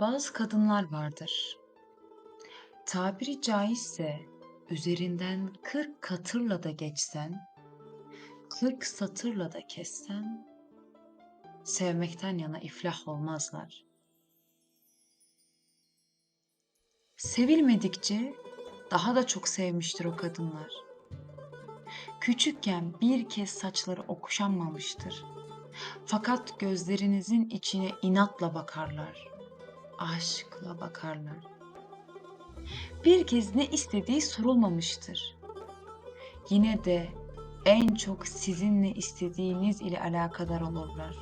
Bazı kadınlar vardır. Tabiri caizse üzerinden 40 katırla da geçsen, 40 satırla da kessen, sevmekten yana iflah olmazlar. Sevilmedikçe daha da çok sevmiştir o kadınlar. Küçükken bir kez saçları okşanmamıştır. Fakat gözlerinizin içine inatla bakarlar. Aşkla bakarlar. Bir kez ne istediği sorulmamıştır. Yine de en çok sizin ne istediğiniz ile alakadar olurlar.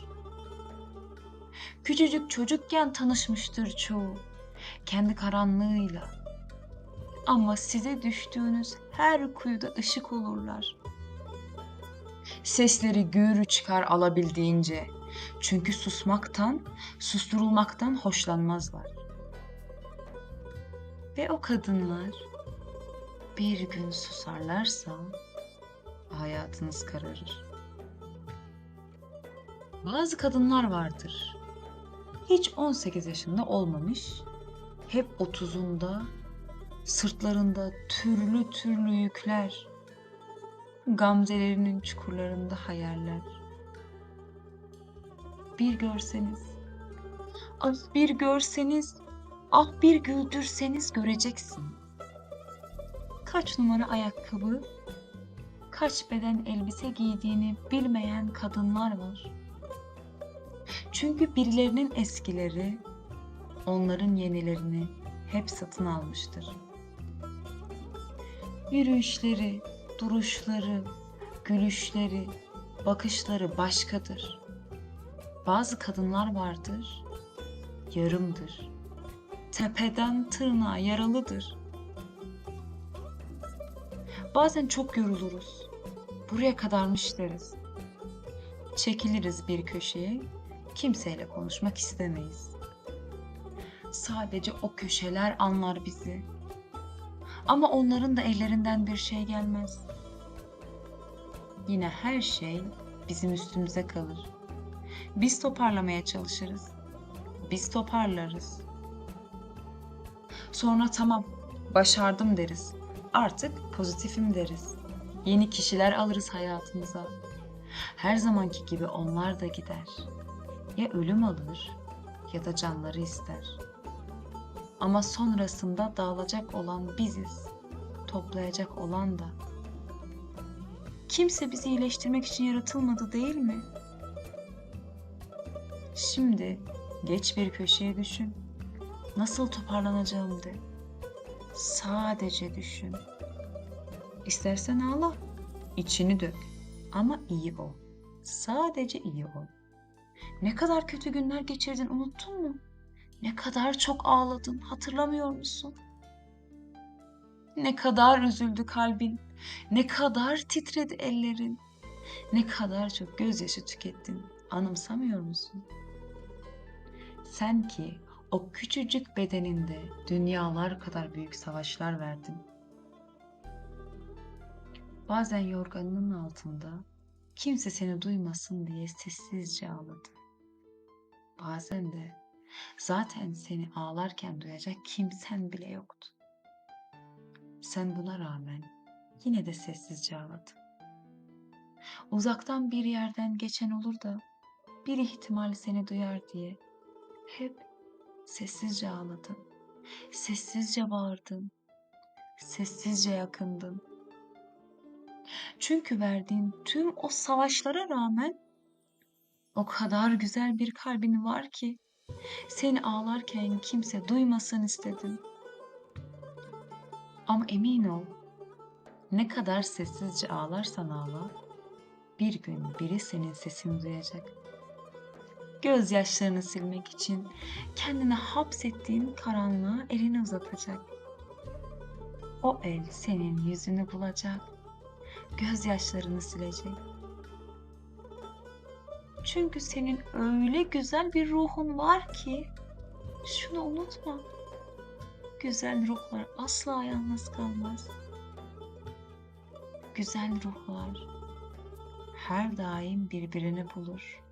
Küçücük çocukken tanışmıştır çoğu kendi karanlığıyla. Ama size düştüğünüz her kuyuda ışık olurlar. Sesleri gürü çıkar alabildiğince. Çünkü susmaktan, susturulmaktan hoşlanmazlar. Ve o kadınlar bir gün susarlarsa hayatınız kararır. Bazı kadınlar vardır. Hiç 18 yaşında olmamış, hep 30'unda, sırtlarında türlü türlü yükler, gamzelerinin çukurlarında hayaller. Bir görseniz, ah bir görseniz, ah bir güldürseniz göreceksin. Kaç numara ayakkabı, kaç beden elbise giydiğini bilmeyen kadınlar var. Çünkü birilerinin eskileri onların yenilerini hep satın almıştır. Yürüyüşleri, duruşları, gülüşleri, bakışları başkadır. Bazı kadınlar vardır, yarımdır. Tepeden tırnağa yaralıdır. Bazen çok yoruluruz. Buraya kadarmış deriz. Çekiliriz bir köşeye, kimseyle konuşmak istemeyiz. Sadece o köşeler anlar bizi. Ama onların da ellerinden bir şey gelmez. Yine her şey bizim üstümüze kalır. Biz toparlamaya çalışırız. Biz toparlarız. Sonra tamam, başardım deriz. Artık pozitifim deriz. Yeni kişiler alırız hayatımıza. Her zamanki gibi onlar da gider. Ya ölüm alır ya da canları ister. Ama sonrasında dağılacak olan biziz. Toplayacak olan da. Kimse bizi iyileştirmek için yaratılmadı değil mi? Şimdi geç bir köşeye düşün. Nasıl toparlanacağım de. Sadece düşün. İstersen ağla. içini dök. Ama iyi ol. Sadece iyi ol. Ne kadar kötü günler geçirdin unuttun mu? Ne kadar çok ağladın hatırlamıyor musun? Ne kadar üzüldü kalbin, ne kadar titredi ellerin, ne kadar çok gözyaşı tükettin anımsamıyor musun? Sen ki o küçücük bedeninde dünyalar kadar büyük savaşlar verdin. Bazen yorganının altında kimse seni duymasın diye sessizce ağladın. Bazen de zaten seni ağlarken duyacak kimsen bile yoktu. Sen buna rağmen yine de sessizce ağladın. Uzaktan bir yerden geçen olur da bir ihtimal seni duyar diye hep sessizce ağladın. Sessizce bağırdın. Sessizce yakındın. Çünkü verdiğin tüm o savaşlara rağmen o kadar güzel bir kalbin var ki seni ağlarken kimse duymasın istedin. Ama emin ol, ne kadar sessizce ağlarsan ağla, bir gün biri senin sesini duyacak. Gözyaşlarını silmek için kendine hapsettiğin karanlığa elini uzatacak. O el senin yüzünü bulacak, gözyaşlarını silecek. Çünkü senin öyle güzel bir ruhun var ki şunu unutma. Güzel ruhlar asla yalnız kalmaz. Güzel ruhlar her daim birbirini bulur.